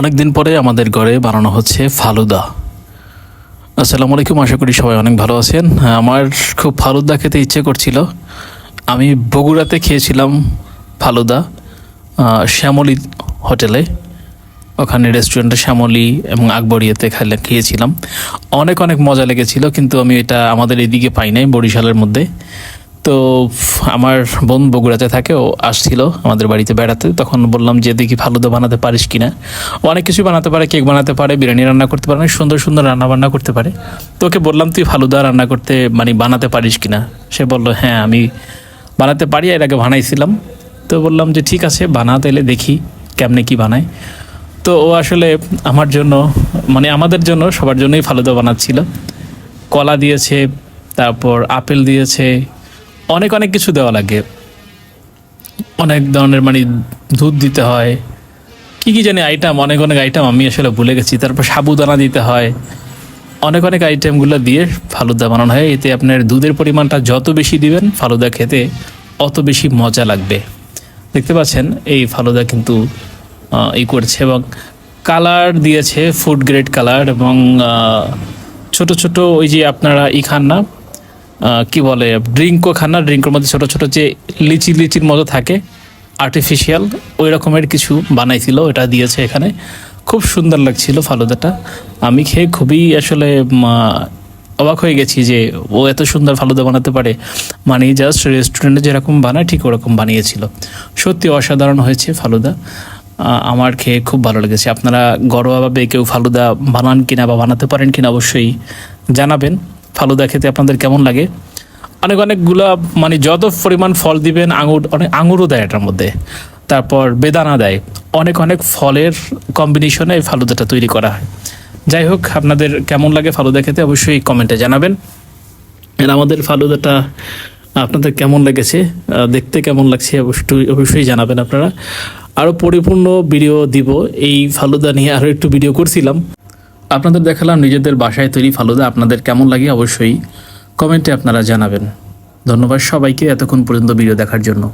অনেকদিন পরে আমাদের ঘরে বানানো হচ্ছে ফালুদা। আসসালামু আলাইকুম, আশা করি সবাই অনেক ভালো আছেন। আমার খুব ফালুদা খেতে ইচ্ছে করছিল। আমি বগুড়াতে খেয়েছিলাম ফালুদা শ্যামলী হোটেলে। ওখানে রেস্টুরেন্টে শ্যামলী এবং আকবরিয়াতে খাইলে খেয়েছিলাম। অনেক অনেক মজা লেগেছিল, কিন্তু আমি এটা আমাদের এদিকে পাই নাই বরিশালের মধ্যে। তো আমার বোন বগুড়াতে থাকে, ও আসছিল আমাদের বাড়িতে বেড়াতে। তখন বললাম যে, দেখি ফালুদা বানাতে পারিস কিনা? অনেক কিছু বানাতে পারে, কেক বানাতে পারে, বিরিয়ানি রান্না করতে পারে, অনেক সুন্দর সুন্দর রান্না বান্না করতে পারে। তোকে বললাম, তুই ফালুদা রান্না করতে মানে বানাতে পারিস কিনা? সে বলল হ্যাঁ আমি বানাতে পারি, এর আগে বানাইছিলাম। তো বললাম যে, ঠিক আছে, বানা তাইলে দেখি কেমনে কি বানায়। তো ও আসলে আমার জন্য মানে আমাদের জন্য সবার জন্যই ফালুদা বানাচ্ছিল। কলা দিয়েছে, তারপর আপেল দিয়েছে অনেক অনেক কিছু দেওয়া লাগে। অনেক ধরনের মানে দুধ দিতে হয়। কি কি জানি আইটেম অনেক অনেক আইটেম আমি আসলে ভুলে গেছি। তারপর সাবুদানা দিতে হয়। অনেক অনেক আইটেমগুলো দিয়ে ফালুদা বানানো হয়। এতে আপনার দুধের পরিমাণটা যত বেশি দিবেন ফালুদা খেতে অত বেশি মজা লাগবে। দেখতে পাচ্ছেন, এই ফালুদা কিন্তু ই করছে এবং কালার দিয়েছে ফুড গ্রেড কালার এবং ছোট ছোট ওই যে আপনারা ই খান না কি বলে, ড্রিঙ্কও খান না, ড্রিঙ্কের মধ্যে ছোট ছোট যে লিচি লিচির মতো থাকে আর্টিফিশিয়াল ওই রকমের কিছু বানাইছিল এটা দিয়েছে এখানে। খুব সুন্দর লাগছিল ফালুদাটা। আমি খেয়ে খুবই আসলে অবাক হয়ে গেছি যে ও এত সুন্দর ফালুদা বানাতে পারে। মানে জাস্ট রেস্টুরেন্টে যেরকম বানায়, ঠিক ওরকম বানিয়েছিল। সত্যি অসাধারণ হয়েছে ফালুদা। আমার খেয়ে খুব ভালো লেগেছে। আপনারা ঘরোয়াভাবে কেউ ফালুদা বানান কিনা বা বানাতে পারেন কিনা অবশ্যই জানাবেন। ফালুদা খেতে আপনাদের কেমন লাগে? অনেক অনেকগুলা মানে যত পরিমাণ ফল দিবেন, আঙুর, অনেক আঙুরও দেয় এটার মধ্যে। তারপর বেদানা দেয়। অনেক অনেক ফলের কম্বিনেশনে এই ফালুদাটা তৈরি করা হয়। যাই হোক, আপনাদের কেমন লাগে ফালুদা খেতে অবশ্যই কমেন্টে জানাবেন। আর আমাদের ফালুদাটা আপনাদের কেমন লেগেছে দেখতে কেমন লাগছে অবশ্যই অবশ্যই জানাবেন আপনারা। আরও পরিপূর্ণ ভিডিও দিব। এই ফালুদা নিয়ে আরও একটু ভিডিও করছিলাম। আপনাদের দেখালাম নিজেদের বাসায় তৈরি ফালুদা আপনাদের কেমন লাগে অবশ্যই কমেন্টে আপনারা জানাবেন। ধন্যবাদ সবাইকে এতক্ষণ পর্যন্ত ভিডিও দেখার জন্য।